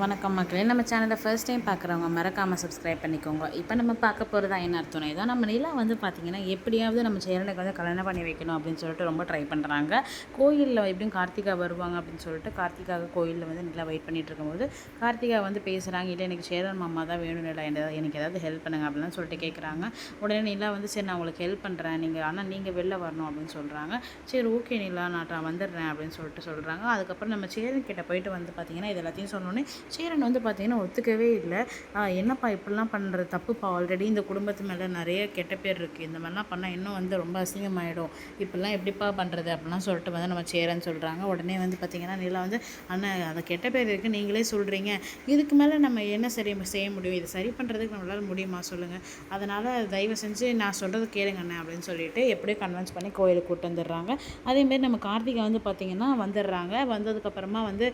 வணக்கம் மக்களே. நம்ம சேனலை ஃபர்ஸ்ட் டைம் பார்க்குறவங்க மறக்காமல் சப்ஸ்கிரைப் பண்ணிக்கோங்க. இப்போ நம்ம பார்க்க போகிறதா என்ன அர்த்தம் இதான் நம்ம நிலா வந்து பார்த்திங்கன்னா எப்படியாவது நம்ம சேரனுக்கு வந்து கல்யாணம் பண்ணி வைக்கணும் அப்படின்னு சொல்லிட்டு ரொம்ப ட்ரை பண்ணுறாங்க கோயிலில் எப்படியும் கார்த்திகா வருவாங்க அப்படின்னு சொல்லிட்டு கார்த்திகாக கோயிலில் வந்து நிலா வெயிட் பண்ணிகிட்டு இருக்கும்போது கார்த்திகா வந்து பேசுகிறாங்க இல்லை எனக்கு சேரன் மாமா தான் வேணும் நிலா என்ன எனக்கு ஏதாவது ஹெல்ப் பண்ணுங்க அப்படின்னு சொல்லிட்டு கேட்குறாங்க உடனே நிலா வந்து சரி நான் உங்களுக்கு ஹெல்ப் பண்ணுறேன் நீங்கள் ஆனால் நீங்கள் வெளில வரணும் அப்படின்னு சொல்கிறாங்க சரி ஓகே நிலா நான் வந்துடுறேன் அப்படின்னு சொல்லிட்டு சொல்கிறாங்க அதுக்கப்புறம் நம்ம சேரன் கிட்ட போயிட்டு வந்து பார்த்திங்கன்னா இது எல்லாத்தையும் சொன்னோன்னே சேரன் வந்து பார்த்திங்கன்னா ஒத்துக்கவே இல்லை. என்னப்பா இப்படிலாம் பண்ணுறது தப்புப்பா? ஆல்ரெடி இந்த குடும்பத்து மேலே நிறைய கெட்ட பேர் இருக்குது இந்த மாதிரிலாம் பண்ணால் இன்னும் வந்து ரொம்ப அசிங்கமாயிடும். இப்படிலாம் எப்படிப்பா பண்ணுறது அப்படிலாம் சொல்லிட்டு வந்து நம்ம சேரன்னு சொல்கிறாங்க உடனே வந்து பார்த்திங்கன்னா நிலா வந்து அண்ணன் அந்த கெட்ட பேர் இருக்குது நீங்களே சொல்கிறீங்க இதுக்கு மேலே நம்ம என்ன சரி செய்ய முடியும்? இதை சரி பண்ணுறதுக்கு நம்மளால் முடியுமா? சொல்லுங்கள் அதனால் தயவு செஞ்சு நான் சொல்கிறது கேளுங்க அண்ணன் அப்படின்னு சொல்லிட்டு எப்படியோ கன்வின்ஸ் பண்ணி கோயிலுக்கு கூட்டு வந்துடுறாங்க. அதேமாரி நம்ம கார்த்திகை வந்து பார்த்திங்கன்னா வந்துடுறாங்க. வந்ததுக்கப்புறமா வந்து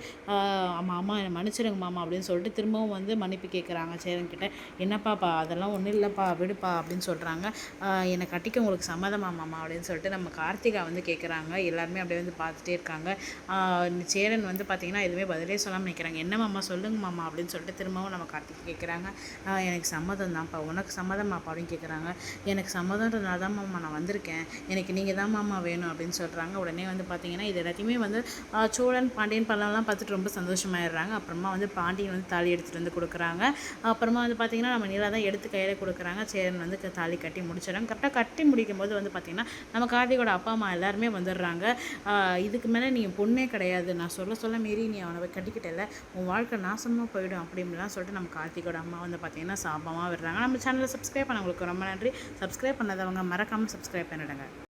அம்மா அம்மா மன்னிச்சிருங்க. மன்னிச்சிடுங்க மாமா அப்படின்னு சொல்லிட்டு திரும்பவும் வந்து மன்னிப்பு கேட்குறாங்க சேரன்கிட்ட என்னப்பாப்பா அதெல்லாம் ஒன்றும் இல்லைப்பா விடுப்பா அப்படின்னு சொல்கிறாங்க என்னை கட்டிக்க உங்களுக்கு சம்மதமா மாமா அப்படின்னு சொல்லிட்டு நம்ம கார்த்திகா வந்து கேட்குறாங்க எல்லாருமே அப்படியே வந்து பார்த்துட்டே இருக்காங்க. சேரன் வந்து பார்த்திங்கன்னா எதுவுமே பதிலே சொல்லாமல் நிற்கிறாங்க என்ன மாமா சொல்லுங்க மாமா அப்படின்னு சொல்லிட்டு திரும்பவும் நம்ம கார்த்திகை கேட்குறாங்க எனக்கு சம்மதம் தான்ப்பா உனக்கு சம்மதமாப்பா அப்படின்னு கேட்குறாங்க எனக்கு சம்மதன்றதுனால தான் மாமா நான் வந்திருக்கேன். எனக்கு நீங்கள் தான் மாமா வேணும் அப்படின்னு சொல்கிறாங்க உடனே வந்து பார்த்திங்கன்னா இது எல்லாத்தையுமே வந்து சோழன் பாண்டியன் பல்லம்லாம் பார்த்துட்டு ரொம்ப சந்தோஷமாயிடுறாங்க. அப்புறமா வந்து வந்து பாண்டியன் வந்து தாலி எடுத்துகிட்டு வந்து கொடுக்குறாங்க. அப்புறமா வந்து பார்த்திங்கன்னா நம்ம நீலா தான் எடுத்து கையில் கொடுக்குறாங்க. சேரன் வந்து தாலி கட்டி முடிச்சிடறாங்க. கரெக்டாக கட்டி முடிக்கும் போது வந்து பார்த்திங்கன்னா நம்ம கார்த்திகோட அப்பா அம்மா எல்லாருமே வந்துடுறாங்க. இதுக்கு மேலே நீ பொண்ணே கிடையாது. நான் சொல்ல சொல்ல மீறி நீ அவனை கட்டிக்கிட்டல உன் வாழ்க்கை நாசமாக போயிடும் அப்படின்லாம் சொல்லிட்டு நம்ம கார்த்திகோட அம்மா வந்து பார்த்திங்கன்னா சாபமாக விடுறாங்க. நம்ம சேனலை சப்ஸ்கிரைப் பண்ணவங்களுக்கு ரொம்ப நன்றி. சப்ஸ்கிரைப் பண்ணாதவங்க மறக்காமல் சப்ஸ்கிரைப் பண்ணிடுங்க.